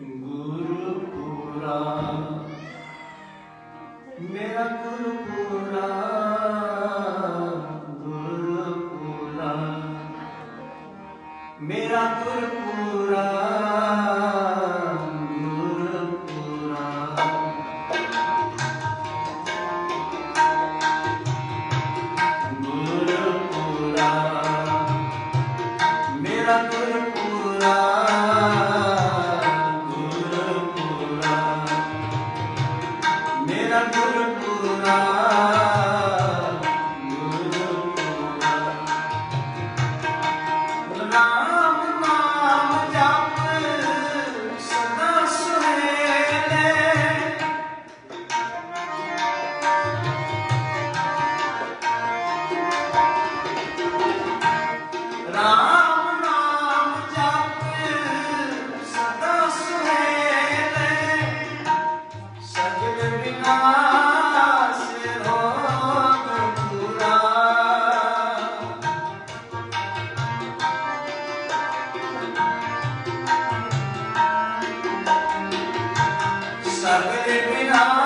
ਗੁਰੂ ਪੂਰਾ ਮੇਰਾ ਗੁਰੂ ਪੂਰਾ ਗੁਰੂ ਪੂਰਾ ਮੇਰਾ ਗੁਰੂ ਪੂਰਾ I'm सकल बिना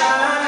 shine.